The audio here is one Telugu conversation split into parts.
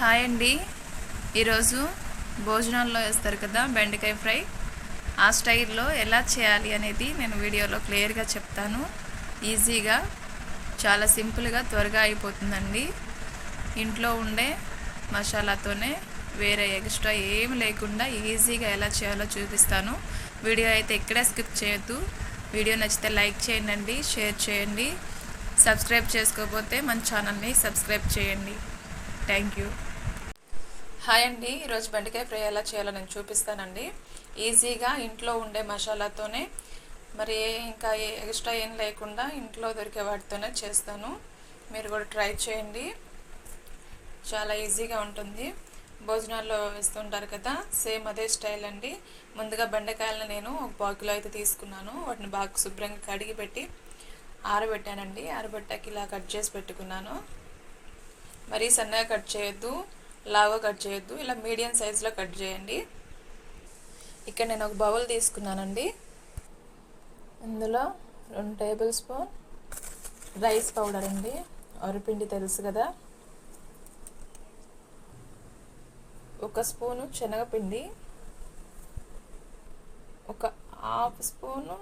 హాయ్ అండి. ఈరోజు భోజనాల్లో వేస్తారు కదా బెండకాయ ఫ్రై. ఆ స్టైల్లో ఎలా చేయాలి అనేది నేను వీడియోలో క్లియర్గా చెప్తాను. ఈజీగా చాలా సింపుల్గా త్వరగా అయిపోతుందండి. ఇంట్లో ఉండే మసాలాతోనే వేరే ఎక్స్ట్రా ఏం లేకుండా ఈజీగా ఎలా చేయాలో చూపిస్తాను. వీడియో అయితే ఎక్కడే స్కిప్ చేయొద్దు. వీడియో నచ్చితే లైక్ చేయండి షేర్ చేయండి. సబ్స్క్రైబ్ చేసుకోకపోతే మన ఛానల్ని సబ్స్క్రైబ్ చేయండి. Thank you. హాయ్ అండి. ఈరోజు బెండకాయ ఫ్రై ఎలా చేయాలో నేను చూపిస్తానండి. ఈజీగా ఇంట్లో ఉండే మసాలాతోనే మరి ఏ- ఇంకా ఏ ఎక్స్ట్రా ఏం లేకుండా ఇంట్లో దొరికే వాటితోనే చేస్తాను. మీరు కూడా ట్రై చేయండి. చాలా ఈజీగా ఉంటుంది. భోజనాల్లో వేస్తుంటారు కదా సేమ్ అదే స్టైల్ అండి. ముందుగా బెండకాయలను నేను ఒక పావు అయితే తీసుకున్నాను. వాటిని బాగా శుభ్రంగా కడిగి పెట్టి ఆరబెట్టానండి. ఆరబెట్టాక ఇలా కట్ చేసి పెట్టుకున్నాను. మరీ సన్నగా కట్ చేయొద్దు. లావుగా కట్ చేయొద్దు. ఇలా మీడియం సైజులో కట్ చేయండి. ఇక్కడ నేను ఒక బౌల్ తీసుకున్నానండి. ఇందులో రెండు టేబుల్ స్పూన్ రైస్ పౌడర్ అండి. అరిపిండి తెలుసు కదా. ఒక స్పూను శనగపిండి. ఒక హాఫ్ స్పూను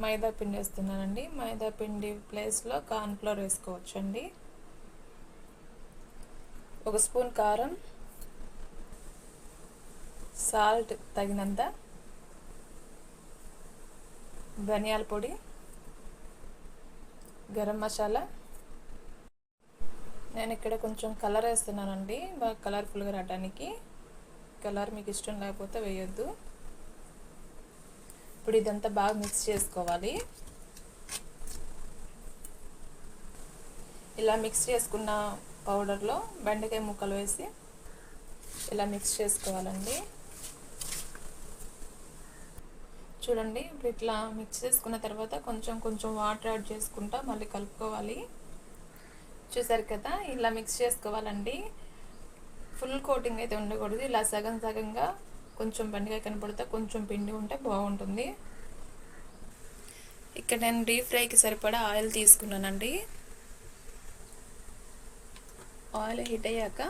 మైదా పిండి వేస్తున్నానండి. మైదా పిండి ప్లేస్లో కార్న్ఫ్లోర్ వేసుకోవచ్చండి. ఒక స్పూన్ కారం సాల్ట్ తగినంత ధనియాల పొడి గరం మసాలా. నేను ఇక్కడ కొంచెం కలర్ వేస్తున్నానండి బాగా కలర్ఫుల్గా రావడానికి. కలర్ మీకు ఇష్టం లేకపోతే వేయొద్దు. ఇప్పుడు ఇదంతా బాగా మిక్స్ చేసుకోవాలి. ఇలా మిక్స్ చేసుకున్న పౌడర్లో బెండకాయ ముక్కలు వేసి ఇలా మిక్స్ చేసుకోవాలండి. చూడండి ఇప్పుడు ఇట్లా మిక్స్ చేసుకున్న తర్వాత కొంచెం కొంచెం వాటర్ యాడ్ చేసుకుంటా మళ్ళీ కలుపుకోవాలి. చూసారు కదా ఇలా మిక్స్ చేసుకోవాలండి. ఫుల్ కోటింగ్ అయితే ఉండకూడదు. ఇలా సగం సగంగా కొంచెం బెండకాయ కనపడితే కొంచెం పిండి ఉంటే బాగుంటుంది. ఇక్కడ నేను డీప్ ఫ్రైకి సరిపడా ఆయిల్ తీసుకున్నానండి. ఆయిల్ హీట్ అయ్యాక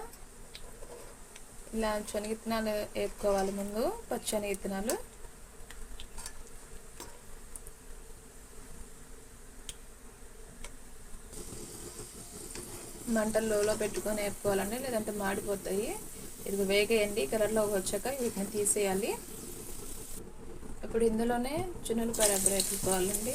ఇలా శనగ ఇత్తనాలు వేపుకోవాలి ముందు పచ్చని ఇత్తనాలు. మంటలు లోలో పెట్టుకొని వేపుకోవాలండి లేదంటే మాడిపోతాయి. ఇది వేగేయండి కలర్లోకి వచ్చాక వీటిని తీసేయాలి. ఇప్పుడు ఇందులోనే చున్నులపాయ రబ్బర్ వేసుకోవాలండి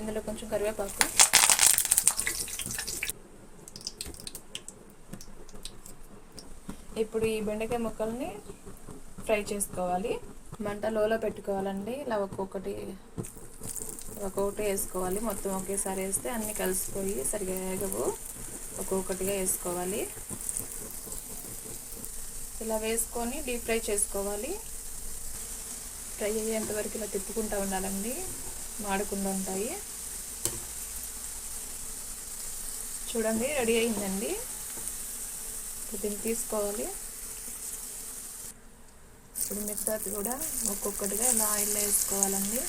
ఇందులో కొంచెం కరివేపాకు. ఇప్పుడు ఈ బెండకాయ ముక్కల్ని ఫ్రై చేసుకోవాలి. మంట లోలో పెట్టుకోవాలండి. ఇలా ఒక్కొక్కటి ఒక్కొక్కటి వేసుకోవాలి. మొత్తం ఒకేసారి వేస్తే అన్నీ కలిసిపోయి సరిగా వేగవు ఒక్కొక్కటిగా వేసుకోవాలి. ఇలా వేసుకొని డీప్ ఫ్రై చేసుకోవాలి. ఫ్రై అయ్యేంతవరకు ఇలా తిప్పుకుంటూ ఉండాలండి. మాడకుండా ఉంటాయి. చూడండి రెడీ అయిందండి. దీన్ని తీసుకోవాలి. ఇప్పుడు మిగతాది కూడా ఒక్కొక్కటిగా ఇలా ఆయిల్లో వేసుకోవాలండి.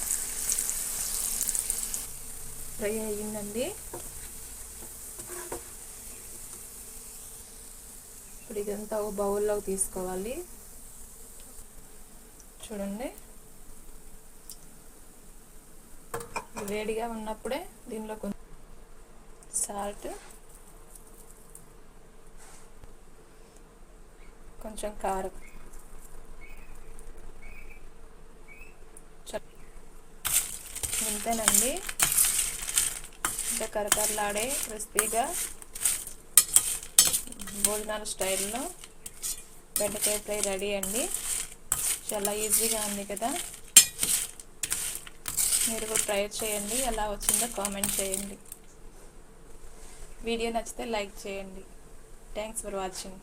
ఫ్రై అయ్యిందండి. ఇప్పుడు ఇదంతా ఒక బౌల్లోకి తీసుకోవాలి. చూడండి. వేడిగా ఉన్నప్పుడే దీనిలో కొంచెం సాల్ట్ కొంచెం కారం. ఇంతేనండి. ఇంకా కరకరలాడే క్రిస్పీగా భోజనాల స్టైల్లో బెండకాయ ఫ్రై రెడీ అండి. చాలా ఈజీగా ఉంది కదా. మీరు కూడా ట్రై చేయండి. ఎలా వచ్చిందో కామెంట్ చేయండి. వీడియో నచ్చితే లైక్ చేయండి. Thanks for watching.